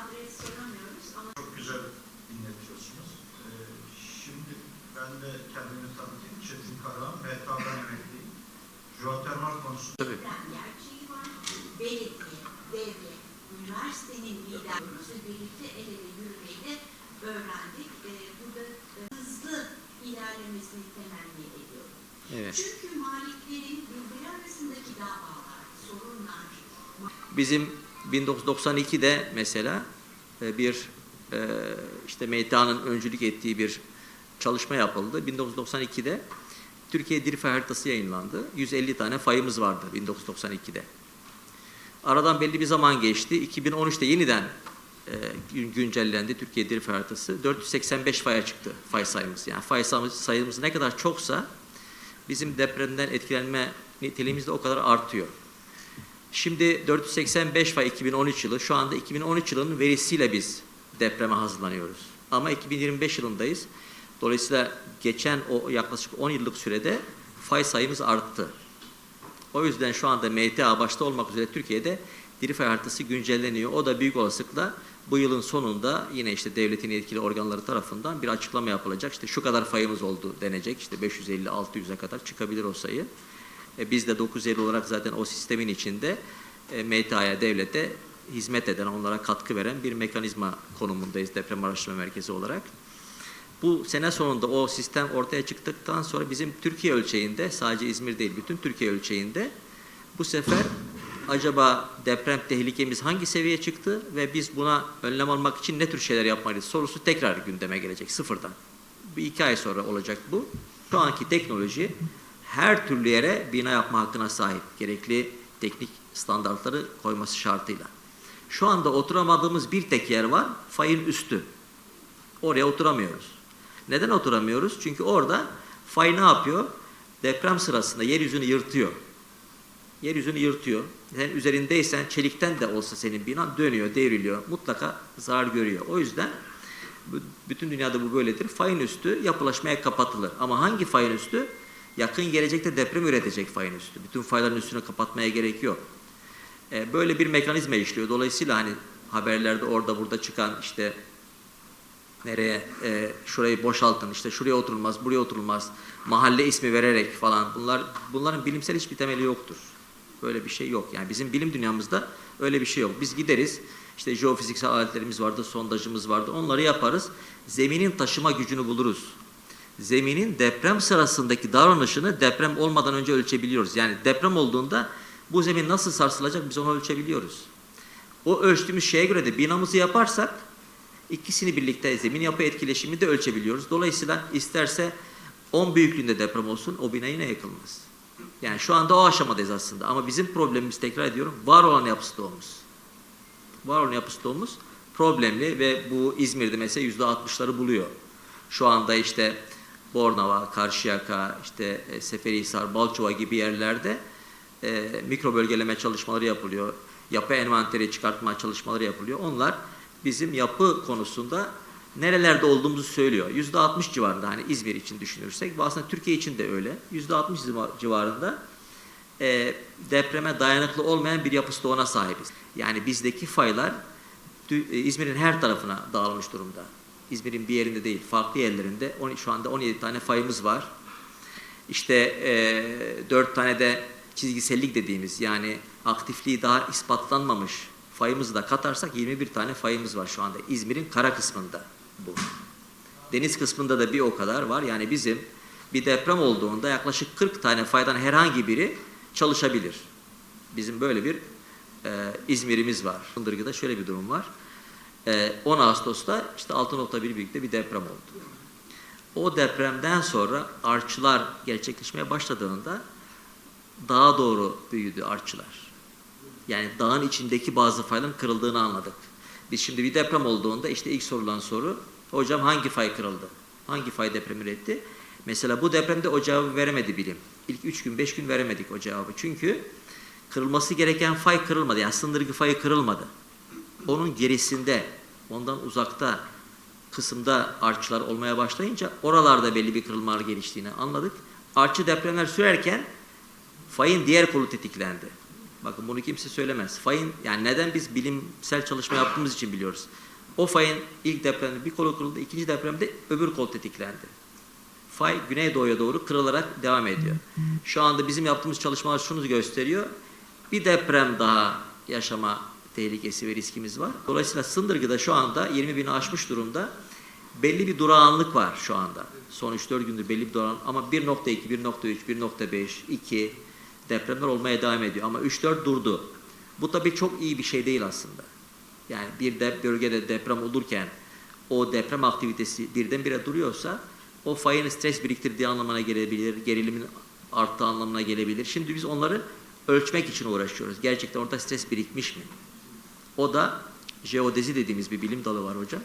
adres soramıyoruz ama Çok güzel dinletiyorsunuz. Ee, şimdi ben de kendimi tanıtayım. Çetin Karahan, MTA'dan emekliyim. Jeotermal konusunda Tabii. ben gerçeği var. Belediye, devlet, üniversitenin liderlerimizi birlikte el ele yürümeyi de öğrendik. Ee, burada e, hızlı ilerlemesini temenni ediyorum. Evet. Çünkü maliklerin birbiri arasındaki davalar, sorunlar, Bizim 1992'de mesela e, bir e, işte MTA'nın öncülük ettiği bir çalışma yapıldı. 1992'de Türkiye dil fay haritası yayınlandı. 150 tane fayımız vardı 1992'de. Aradan belli bir zaman geçti. 2013'te yeniden e, gün- güncellendi Türkiye dil fay haritası. 485 faya çıktı fay sayımız. Yani fay sayımız ne kadar çoksa bizim depremden etkilenme niteliğimiz de o kadar artıyor. Şimdi 485 fay 2013 yılı. Şu anda 2013 yılının verisiyle biz depreme hazırlanıyoruz. Ama 2025 yılındayız. Dolayısıyla geçen o yaklaşık 10 yıllık sürede fay sayımız arttı. O yüzden şu anda MTA başta olmak üzere Türkiye'de diri fay haritası güncelleniyor. O da büyük olasılıkla bu yılın sonunda yine işte devletin yetkili organları tarafından bir açıklama yapılacak. İşte şu kadar fayımız oldu denecek. İşte 550-600'e kadar çıkabilir o sayı. E, biz de 950 olarak zaten o sistemin içinde e, MTA'ya, devlete hizmet eden, onlara katkı veren bir mekanizma konumundayız deprem araştırma merkezi olarak. Bu sene sonunda o sistem ortaya çıktıktan sonra bizim Türkiye ölçeğinde, sadece İzmir değil, bütün Türkiye ölçeğinde bu sefer acaba deprem tehlikemiz hangi seviyeye çıktı ve biz buna önlem almak için ne tür şeyler yapmalıyız sorusu tekrar gündeme gelecek sıfırdan. Bir iki ay sonra olacak bu. Şu anki teknoloji her türlü yere bina yapma hakkına sahip. Gerekli teknik standartları koyması şartıyla. Şu anda oturamadığımız bir tek yer var, fayın üstü. Oraya oturamıyoruz. Neden oturamıyoruz? Çünkü orada fay ne yapıyor? Deprem sırasında yeryüzünü yırtıyor. Yeryüzünü yırtıyor. Sen üzerindeysen çelikten de olsa senin binan dönüyor, devriliyor. Mutlaka zarar görüyor. O yüzden bütün dünyada bu böyledir. Fayın üstü yapılaşmaya kapatılır. Ama hangi fayın üstü? Yakın gelecekte deprem üretecek fayın üstü. Bütün fayların üstünü kapatmaya gerek yok. E, böyle bir mekanizma işliyor. Dolayısıyla hani haberlerde orada burada çıkan işte nereye e, şurayı boşaltın işte şuraya oturulmaz buraya oturulmaz mahalle ismi vererek falan bunlar bunların bilimsel hiçbir temeli yoktur. Böyle bir şey yok. Yani bizim bilim dünyamızda öyle bir şey yok. Biz gideriz işte jeofiziksel aletlerimiz vardı, sondajımız vardı. Onları yaparız. Zeminin taşıma gücünü buluruz. Zeminin deprem sırasındaki davranışını deprem olmadan önce ölçebiliyoruz. Yani deprem olduğunda bu zemin nasıl sarsılacak biz onu ölçebiliyoruz. O ölçtüğümüz şeye göre de binamızı yaparsak ikisini birlikte zemin yapı etkileşimi de ölçebiliyoruz. Dolayısıyla isterse 10 büyüklüğünde deprem olsun o bina yine yıkılmaz. Yani şu anda o aşamadayız aslında ama bizim problemimiz tekrar ediyorum var olan yapı stoğumuz. Var olan yapı stoğumuz problemli ve bu İzmir'de mesela yüzde altmışları buluyor. Şu anda işte Bornova, Karşıyaka, işte e, Seferihisar, Balçova gibi yerlerde e, mikro bölgeleme çalışmaları yapılıyor. Yapı envanteri çıkartma çalışmaları yapılıyor. Onlar bizim yapı konusunda nerelerde olduğumuzu söylüyor. Yüzde 60 civarında hani İzmir için düşünürsek bu aslında Türkiye için de öyle. Yüzde 60 civarında e, depreme dayanıklı olmayan bir yapı stoğuna sahibiz. Yani bizdeki faylar İzmir'in her tarafına dağılmış durumda. İzmir'in bir yerinde değil, farklı yerlerinde on- şu anda 17 tane fayımız var. İşte e, 4 tane de çizgisellik dediğimiz yani aktifliği daha ispatlanmamış fayımızı da katarsak 21 tane fayımız var şu anda İzmir'in kara kısmında bu. Deniz kısmında da bir o kadar var. Yani bizim bir deprem olduğunda yaklaşık 40 tane faydan herhangi biri çalışabilir. Bizim böyle bir e, İzmir'imiz var. Fındırgı'da şöyle bir durum var. E, 10 Ağustos'ta işte 6.1 büyüklükte bir deprem oldu. O depremden sonra artçılar gerçekleşmeye başladığında dağa doğru büyüdü artçılar. Yani dağın içindeki bazı fayların kırıldığını anladık. Biz şimdi bir deprem olduğunda işte ilk sorulan soru, hocam hangi fay kırıldı? Hangi fay deprem üretti? Mesela bu depremde o cevabı veremedi bilim. İlk üç gün, beş gün veremedik o cevabı. Çünkü kırılması gereken fay kırılmadı. Yani sındırgı fayı kırılmadı. Onun gerisinde, ondan uzakta kısımda artçılar olmaya başlayınca oralarda belli bir kırılmalar geliştiğini anladık. Artçı depremler sürerken fayın diğer kolu tetiklendi. Bakın bunu kimse söylemez. Fayın yani neden biz bilimsel çalışma yaptığımız için biliyoruz. O fayın ilk depremde bir kolu kırıldı, ikinci depremde öbür kol tetiklendi. Fay güneydoğuya doğru kırılarak devam ediyor. Şu anda bizim yaptığımız çalışmalar şunu gösteriyor. Bir deprem daha yaşama tehlikesi ve riskimiz var. Dolayısıyla Sındırgı'da şu anda 20 bini aşmış durumda. Belli bir durağanlık var şu anda. Son 3-4 gündür belli bir durağanlık ama 1.2, 1.3, 1.5, 2 depremler olmaya devam ediyor. Ama 3-4 durdu. Bu tabii çok iyi bir şey değil aslında. Yani bir de bölgede deprem olurken o deprem aktivitesi birdenbire duruyorsa o fayın stres biriktirdiği anlamına gelebilir, gerilimin arttığı anlamına gelebilir. Şimdi biz onları ölçmek için uğraşıyoruz. Gerçekten orada stres birikmiş mi? O da jeodezi dediğimiz bir bilim dalı var hocam.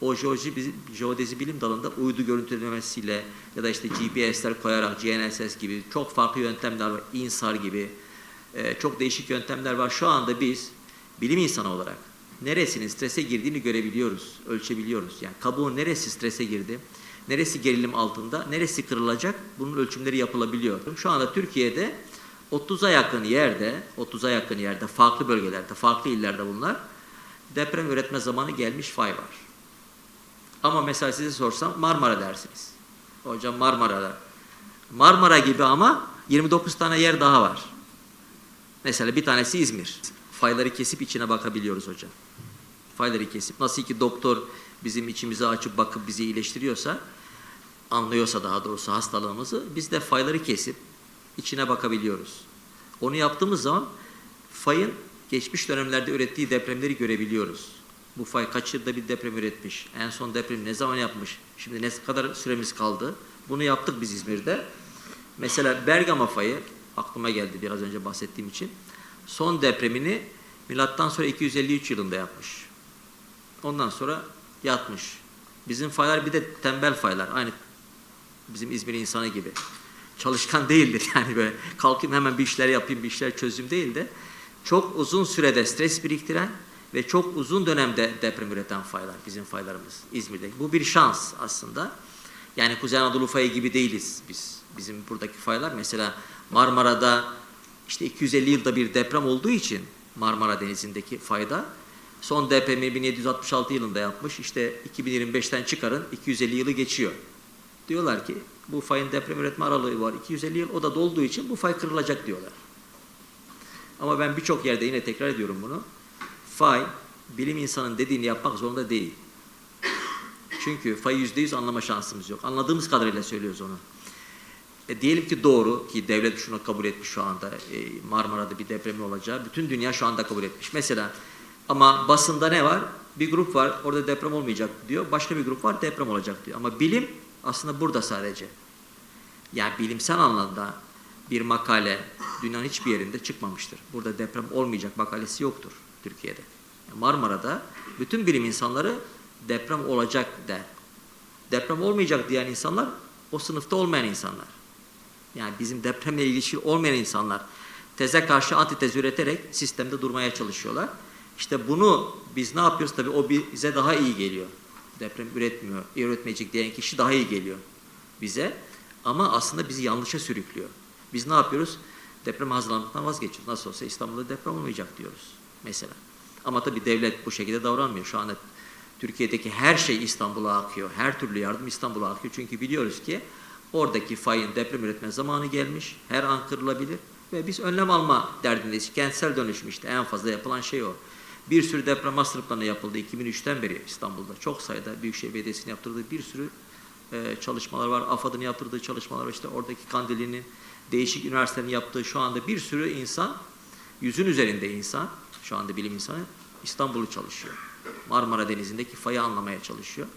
O jeoloji, jeodezi bilim dalında uydu görüntülemesiyle ya da işte GPS'ler koyarak GNSS gibi çok farklı yöntemler var. INSAR gibi e, çok değişik yöntemler var. Şu anda biz bilim insanı olarak neresinin strese girdiğini görebiliyoruz, ölçebiliyoruz. Yani kabuğun neresi strese girdi, neresi gerilim altında, neresi kırılacak bunun ölçümleri yapılabiliyor. Şu anda Türkiye'de 30'a yakın yerde, 30'a yakın yerde, farklı bölgelerde, farklı illerde bunlar deprem üretme zamanı gelmiş fay var. Ama mesela size sorsam Marmara dersiniz. Hocam Marmara'da. Marmara gibi ama 29 tane yer daha var. Mesela bir tanesi İzmir. Fayları kesip içine bakabiliyoruz hocam. Fayları kesip nasıl ki doktor bizim içimizi açıp bakıp bizi iyileştiriyorsa, anlıyorsa daha doğrusu hastalığımızı, biz de fayları kesip içine bakabiliyoruz. Onu yaptığımız zaman fayın geçmiş dönemlerde ürettiği depremleri görebiliyoruz. Bu fay kaç yılda bir deprem üretmiş, en son depremi ne zaman yapmış, şimdi ne kadar süremiz kaldı. Bunu yaptık biz İzmir'de. Mesela Bergama fayı, aklıma geldi biraz önce bahsettiğim için, son depremini milattan sonra 253 yılında yapmış. Ondan sonra yatmış. Bizim faylar bir de tembel faylar. Aynı bizim İzmir insanı gibi. Çalışkan değildir yani böyle kalkayım hemen bir işler yapayım, bir işler çözüm değil de çok uzun sürede stres biriktiren ve çok uzun dönemde deprem üreten faylar bizim faylarımız İzmir'de. Bu bir şans aslında. Yani Kuzey Anadolu fayı gibi değiliz biz. Bizim buradaki faylar mesela Marmara'da işte 250 yılda bir deprem olduğu için Marmara Denizi'ndeki fayda son depremi 1766 yılında yapmış. İşte 2025'ten çıkarın 250 yılı geçiyor. Diyorlar ki bu fayın deprem üretme aralığı var 250 yıl o da dolduğu için bu fay kırılacak diyorlar. Ama ben birçok yerde yine tekrar ediyorum bunu. Fay bilim insanın dediğini yapmak zorunda değil. Çünkü fayı yüzde yüz anlama şansımız yok. Anladığımız kadarıyla söylüyoruz onu. E, diyelim ki doğru ki devlet şunu kabul etmiş şu anda e, Marmara'da bir depremin olacağı. Bütün dünya şu anda kabul etmiş. Mesela ama basında ne var? Bir grup var orada deprem olmayacak diyor. Başka bir grup var deprem olacak diyor. Ama bilim aslında burada sadece. Yani bilimsel anlamda bir makale dünyanın hiçbir yerinde çıkmamıştır. Burada deprem olmayacak makalesi yoktur Türkiye'de. Marmara'da bütün bilim insanları deprem olacak der. Deprem olmayacak diyen insanlar o sınıfta olmayan insanlar. Yani bizim depremle ilgili olmayan insanlar teze karşı antitez üreterek sistemde durmaya çalışıyorlar. İşte bunu biz ne yapıyoruz? Tabii o bize daha iyi geliyor. Deprem üretmiyor, üretmeyecek diyen kişi daha iyi geliyor bize. Ama aslında bizi yanlışa sürüklüyor. Biz ne yapıyoruz? Deprem hazırlanmaktan vazgeçiyoruz. Nasıl olsa İstanbul'da deprem olmayacak diyoruz mesela. Ama tabii devlet bu şekilde davranmıyor. Şu anda Türkiye'deki her şey İstanbul'a akıyor. Her türlü yardım İstanbul'a akıyor. Çünkü biliyoruz ki oradaki fayın deprem üretme zamanı gelmiş. Her an kırılabilir. Ve biz önlem alma derdindeyiz. Kentsel dönüşüm işte en fazla yapılan şey o. Bir sürü deprem master yapıldı 2003'ten beri İstanbul'da. Çok sayıda Büyükşehir Belediyesi'nin yaptırdığı bir sürü e, çalışmalar var. AFAD'ın yaptırdığı çalışmalar var. İşte oradaki Kandili'nin, değişik üniversitelerin yaptığı şu anda bir sürü insan, yüzün üzerinde insan, şu anda bilim insanı İstanbul'u çalışıyor. Marmara Denizi'ndeki fayı anlamaya çalışıyor.